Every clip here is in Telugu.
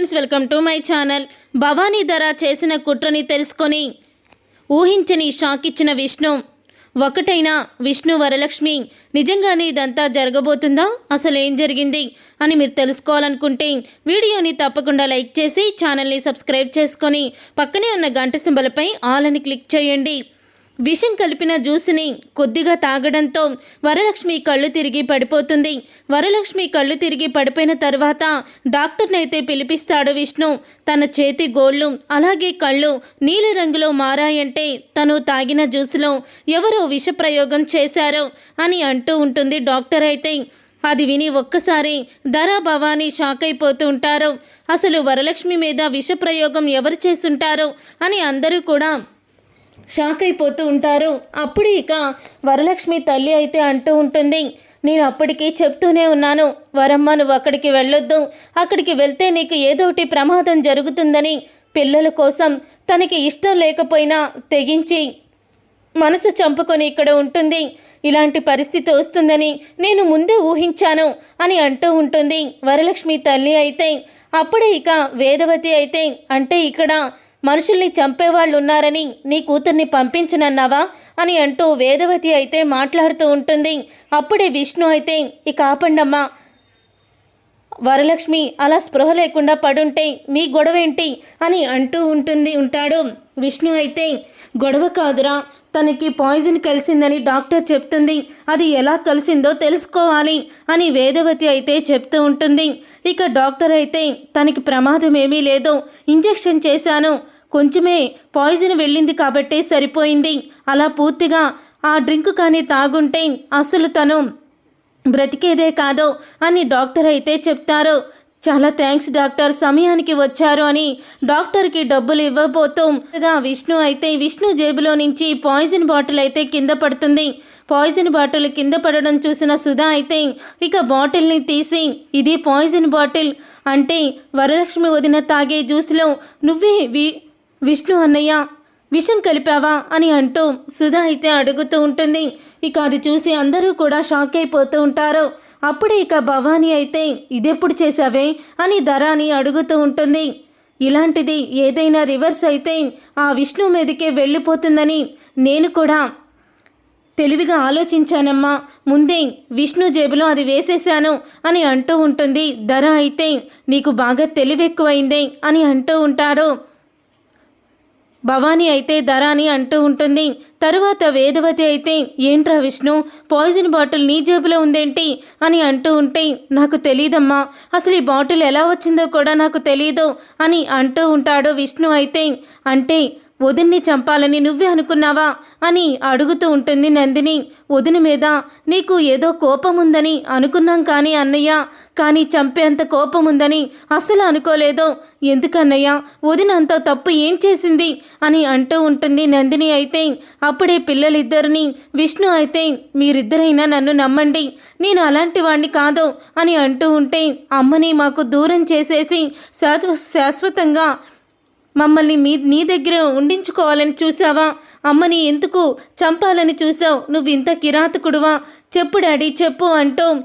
Friends welcome to my channel. Bhavani ధర చేసిన కుట్రని తెలుసుకొని ఊహించని షాక్ ఇచ్చిన విష్ణు. ఒకటైన విష్ణు వరలక్ష్మి నిజంగానే ఇదంతా జరగబోతుందా? అసలు ఏం జరిగింది? అని మీరు తెలుసుకోవాలనుకుంటే వీడియోని తప్పకుండా లైక్ చేసి ఛానల్ని సబ్స్క్రైబ్ చేసుకొని పక్కనే ఉన్న గంట సింబలపై ఆల్ అని క్లిక్ చేయండి. విషం కలిపిన జ్యూస్ని కొద్దిగా తాగడంతో వరలక్ష్మి కళ్ళు తిరిగి పడిపోతుంది. వరలక్ష్మి కళ్ళు తిరిగి పడిపోయిన తర్వాత డాక్టర్నైతే పిలిపిస్తాడు విష్ణు. తన చేతి గోళ్ళు అలాగే కళ్ళు నీలి రంగులో మారాయంటే తను తాగిన జ్యూస్లో ఎవరో విషప్రయోగం చేశారో అని అంటూ ఉంటుంది డాక్టర్ అయితే. అది విని ఒక్కసారి ధరా భవానీ షాక్ అయిపోతూ ఉంటారు. అసలు వరలక్ష్మి మీద విషప్రయోగం ఎవరు చేసుంటారో అని అందరూ కూడా షాక్ అయిపోతూ ఉంటారు. అప్పుడు ఇక వరలక్ష్మి తల్లి అయితే అంటూ ఉంటుంది నేను అప్పటికి చెప్తూనే ఉన్నాను. వరమ్మ నువ్వు అక్కడికి వెళ్ళొద్దు. అక్కడికి వెళ్తే నీకు ఏదోటి ప్రమాదం జరుగుతుందని పిల్లల కోసం తనకి ఇష్టం లేకపోయినా తెగించి మనసు చంపుకొని ఇక్కడ ఉంటుంది. ఇలాంటి పరిస్థితి వస్తుందని నేను ముందే ఊహించాను అని అంటూ ఉంటుంది వరలక్ష్మి తల్లి అయితే. అప్పుడే ఇక వేదవతి అయితే అంటే ఇక్కడ మనుషుల్ని చంపేవాళ్ళు ఉన్నారని నీ కూతుర్ని పంపించనన్నావా అని అంటూ వేదవతి అయితే మాట్లాడుతూ ఉంటుంది. అప్పుడే విష్ణు అయితే ఇక ఆపండమ్మా. వరలక్ష్మి అలా స్పృహ లేకుండా పడుంటే మీ గొడవ ఏంటి అని అంటూ ఉంటుంది ఉంటాడు. విష్ణు అయితే గొడవ కాదురా. తనకి పాయిజన్ కలిసిందని డాక్టర్ చెప్తుంది. అది ఎలా కలిసిందో తెలుసుకోవాలి అని వేదవతి అయితే చెప్తూ ఉంటుంది. ఇక డాక్టర్ అయితే తనకి ప్రమాదం ఏమీ లేదు. ఇంజెక్షన్ చేశాను. కొంచెమే పాయిజన్ వెళ్ళింది కాబట్టే సరిపోయింది. అలా పూర్తిగా ఆ డ్రింక్ కానీ తాగుంటే అసలు తను బ్రతికేదే కాదు అని డాక్టర్ అయితే చెప్తారు. చాలా థ్యాంక్స్ డాక్టర్. సమయానికి వచ్చారు అని డాక్టర్కి డబ్బులు ఇవ్వబోతూ విష్ణు అయితే విష్ణు జేబులో నుంచి పాయిజన్ బాటిల్ అయితే కింద పడుతుంది. పాయిజన్ బాటిల్ కింద పడడం చూసిన సుధా అయితే ఇక బాటిల్ని తీసి ఇది పాయిజన్ బాటిల్. అంటే వరలక్ష్మి వదిన తాగే జ్యూస్లో నువ్వే వి విష్ణు అన్నయ్య విషం కలిపావా అని అంటూ సుధా అయితే అడుగుతూ ఉంటుంది. ఇక అది చూసి అందరూ కూడా షాక్ అయిపోతూ ఉంటారు. అప్పుడే ఇక భవానీ అయితే ఇదెప్పుడు చేశావే? అని ధరాని అడుగుతూ ఉంటుంది. ఇలాంటిది ఏదైనా రివర్స్ అయితే ఆ విష్ణు మీదకే వెళ్ళిపోతుందని నేను కూడా తెలివిగా ఆలోచించానమ్మా. ముందే విష్ణు జేబులో అది వేసేశాను అని అంటూ ఉంటుంది. ధర అయితే నీకు బాగా తెలివెక్కువైందే అని అంటూ ఉంటారు. భవానీ అయితే ధర అని అంటూ ఉంటుంది. తరువాత వేదవతి అయితే ఏంట్రా విష్ణు పాయిజన్ బాటిల్ నీ జేబులో ఉందేంటి? అని అంటూ ఉంటే నాకు తెలియదమ్మా అసలు ఈ బాటిల్ ఎలా వచ్చిందో కూడా నాకు తెలియదు అని అంటూ ఉంటాడు విష్ణు అయితే. అంటే వదిన్ని చంపాలని నువ్వే అనుకున్నావా? అని అడుగుతూ ఉంటుంది నందిని. వదిన మీద నీకు ఏదో కోపం ఉందని అనుకున్నాం కానీ అన్నయ్య కానీ చంపేంత కోపం ఉందని అస్సలు అనుకోలేదు. ఎందుకన్నయ్య వదిన అంత తప్పు ఏం చేసింది? అని అంటూ ఉంటుంది నందిని అయితే. అప్పుడే పిల్లలిద్దరిని విష్ణు అయితే మీరిద్దరైనా నన్ను నమ్మండి. నేను అలాంటి వాణ్ణి కాదు అని అంటూ ఉంటే అమ్మని మాకు దూరం చేసేసి శాశ్వ శాశ్వతంగా మమ్మల్ని మీ నీ దగ్గర ఉండించుకోవాలని చూసావా? అమ్మని ఎందుకు చంపాలని చూసావు? నువ్వు ఇంత కిరాతకుడువా? చెప్పు డాడీ చెప్పు అంటూ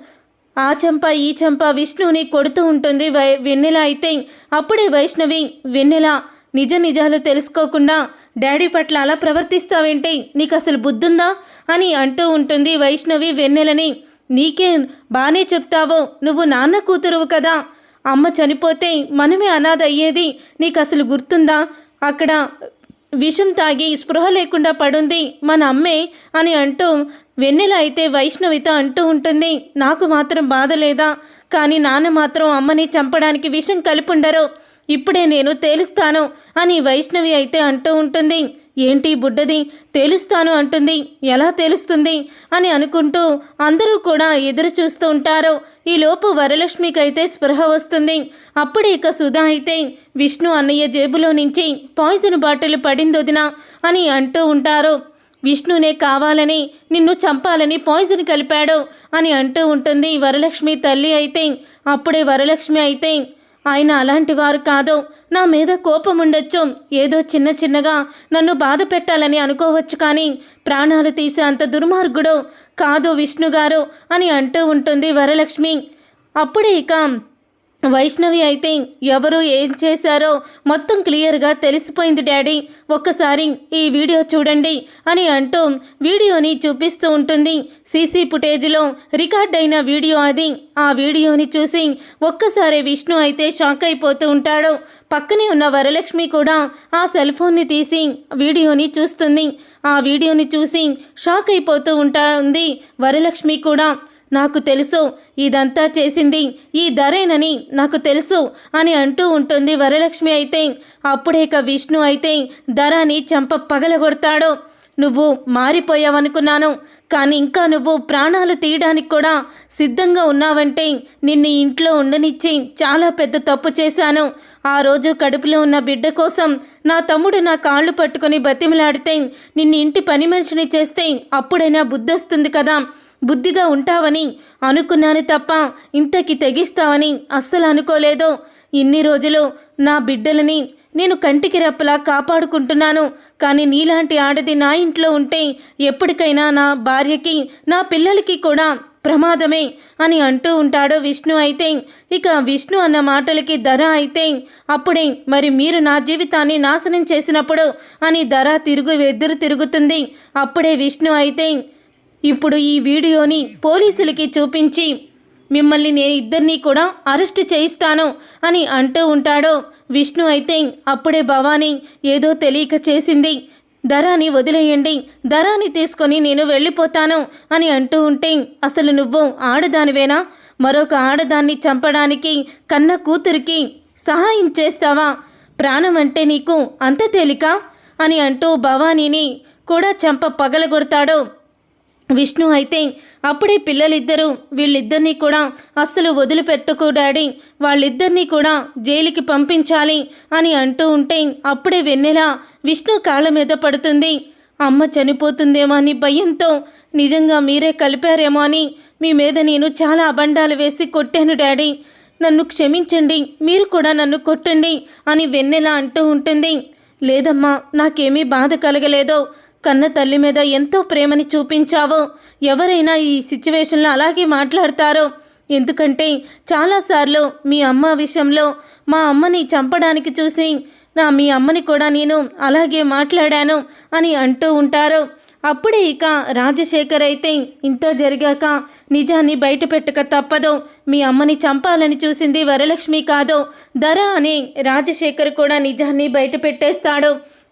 ఆ చంప ఈ చంప విష్ణువుని కొడుతూ ఉంటుంది వై వెన్నెల అయితే. అప్పుడే వైష్ణవి వెన్నెల నిజ నిజాలు తెలుసుకోకుండా డాడీ పట్ల అలా ప్రవర్తిస్తావేంటి? నీకు అసలు బుద్ధుందా? అని అంటూ ఉంటుంది వైష్ణవి వెన్నెలని. నీకే బానే చెప్తావో? నువ్వు నాన్న కూతురువు కదా? అమ్మ చనిపోతే మనమే అనాథ అయ్యేది నీకు అసలు గుర్తుందా? అక్కడ విషం తాగి స్పృహ లేకుండా పడుంది మన అమ్మే అని అంటూ వెన్నెల అయితే వైష్ణవితో అంటూ ఉంటుంది. నాకు మాత్రం బాధ లేదా? కానీ నాన్న మాత్రం అమ్మని చంపడానికి విషం కలిపుండరు. ఇప్పుడే నేను తేలుస్తాను అని వైష్ణవి అయితే అంటూ ఉంటుంది. ఏంటి బుడ్డది? తేలుస్తాను అంటుంది. ఎలా తెలుస్తుంది? అని అనుకుంటూ అందరూ కూడా ఎదురు చూస్తూ ఉంటారు. ఈలోపు వరలక్ష్మికైతే స్పృహ వస్తుంది. అప్పుడే ఇక సుధా అయితే విష్ణు అన్నయ్య జేబులో నుంచి పాయిజన్ బాటిల్ పడిందొదినా అని అంటూ ఉంటారు. విష్ణునే కావాలని నిన్ను చంపాలని పాయిజన్ కలిపాడు అని అంటూ ఉంటుంది వరలక్ష్మి తల్లి అయితే. అప్పుడే వరలక్ష్మి అయితే ఆయన అలాంటి వారు కాదు. నా మీద కోపం ఉండొచ్చు. ఏదో చిన్న చిన్నగా నన్ను బాధ పెట్టాలని అనుకోవచ్చు కానీ ప్రాణాలు తీసే అంత దుర్మార్గుడు కాదు విష్ణుగారు అని అంటూ ఉంటుంది వరలక్ష్మి. అప్పుడే ఇక వైష్ణవి అయితే ఎవరు ఏం చేశారో మొత్తం క్లియర్గా తెలిసిపోయింది డాడీ. ఒక్కసారి ఈ వీడియో చూడండి అని అంటూ వీడియోని చూపిస్తూ ఉంటుంది. సీసీ ఫుటేజ్లో రికార్డ్ అయిన వీడియో అది. ఆ వీడియోని చూసి ఒక్కసారి విష్ణు అయితే షాక్ అయిపోతూ ఉంటాడు. పక్కనే ఉన్న వరలక్ష్మి కూడా ఆ సెల్ ఫోన్ని తీసి వీడియోని చూస్తుంది. ఆ వీడియోని చూసి షాక్ అయిపోతూ ఉంటా ఉంది. వరలక్ష్మి కూడా నాకు తెలుసు ఇదంతా చేసింది ఈ ధరేనని నాకు తెలుసు అని అంటూ ఉంటుంది వరలక్ష్మి అయితే. అప్పుడేక విష్ణు అయితే ధరాని చంప పగలగొడతాడు. నువ్వు మారిపోయావనుకున్నాను కానీ ఇంకా నువ్వు ప్రాణాలు తీయడానికి కూడా సిద్ధంగా ఉన్నావంటే నిన్ను ఇంట్లో ఉండనిచ్చి చాలా పెద్ద తప్పు చేశాను. ఆ రోజు కడుపులో ఉన్న బిడ్డ కోసం నా తమ్ముడు నా కాళ్ళు పట్టుకొని బతిమలాడితే నిన్ను ఇంటి పని మనిషిని చేస్తే అప్పుడైనా బుద్ధి వస్తుంది కదా. బుద్ధిగా ఉంటావని అనుకున్నాను తప్ప ఇంతకి తెగిస్తావని అస్సలు అనుకోలేదు. ఇన్ని రోజులు నా బిడ్డలని నేను కంటికి రెప్పలా కాపాడుకుంటున్నాను. కానీ నీలాంటి ఆడది నా ఇంట్లో ఉంటే ఎప్పటికైనా నా భార్యకి నా పిల్లలకి కూడా ప్రమాదమే అని అంటూ ఉంటాడు విష్ణు అయితే. ఇక విష్ణు అన్న మాటలకి ధర అయితే అప్పుడే మరి మీరు నా జీవితాన్ని నాశనం చేసినప్పుడు అని ధర తిరుగు ఎదురు తిరుగుతుంది. అప్పుడే విష్ణు అయితే ఇప్పుడు ఈ వీడియోని పోలీసులకి చూపించి మిమ్మల్ని నేను ఇద్దరినీ కూడా అరెస్ట్ చేయిస్తాను అని అంటూ ఉంటాడు. విష్ణు అయితే అప్పుడే భవానీ ఏదో తెలియక చేసింది. ధరాని వదిలేయండి. ధరాని తీసుకొని నేను వెళ్ళిపోతాను అని అంటూ ఉంటే అసలు నువ్వు ఆడదానివేనా? మరొక ఆడదాన్ని చంపడానికి కన్న కూతురికి సహాయం చేస్తావా? ప్రాణం అంటే నీకు అంత తేలిక? అని అంటూ భవానీని కూడా చంప పగలగొడతాడు. విష్ణు అయితే అప్పుడే పిల్లలిద్దరూ వీళ్ళిద్దరినీ కూడా అస్సలు వదిలిపెట్టుకో డాడీ. వాళ్ళిద్దరినీ కూడా జైలుకి పంపించాలి అని అంటూ ఉంటే అప్పుడే వెన్నెల విష్ణు కాళ్ళ మీద పడుతుంది. అమ్మ చనిపోతుందేమో అని భయంతో నిజంగా మీరే కలిపారేమో అని మీ మీద నేను చాలా అబండాలు వేసి కొట్టాను డాడీ. నన్ను క్షమించండి మీరు కూడా నన్ను కొట్టండి అని వెన్నెల అంటూ ఉంటుంది. లేదమ్మా నాకేమీ బాధ కలగలేదో. కన్న తల్లి మీద ఎంతో ప్రేమని చూపించావు. ఎవరైనా ఈ సిచ్యువేషన్లో అలాగే మాట్లాడతారో? ఎందుకంటే చాలాసార్లు మీ అమ్మ విషయంలో మా అమ్మని చంపడానికి చూసి నా మీ అమ్మని కూడా నేను అలాగే మాట్లాడాను అని అంటూ ఉంటారు. అప్పుడే ఇక రాజశేఖర్ అయితే ఇంత జరిగాక నిజాన్ని బయట పెట్టక తప్పదు. మీ అమ్మని చంపాలని చూసింది వరలక్ష్మి కాదు. ధర అని రాజశేఖర్ కూడా నిజాన్ని బయట పెట్టేస్తాడు.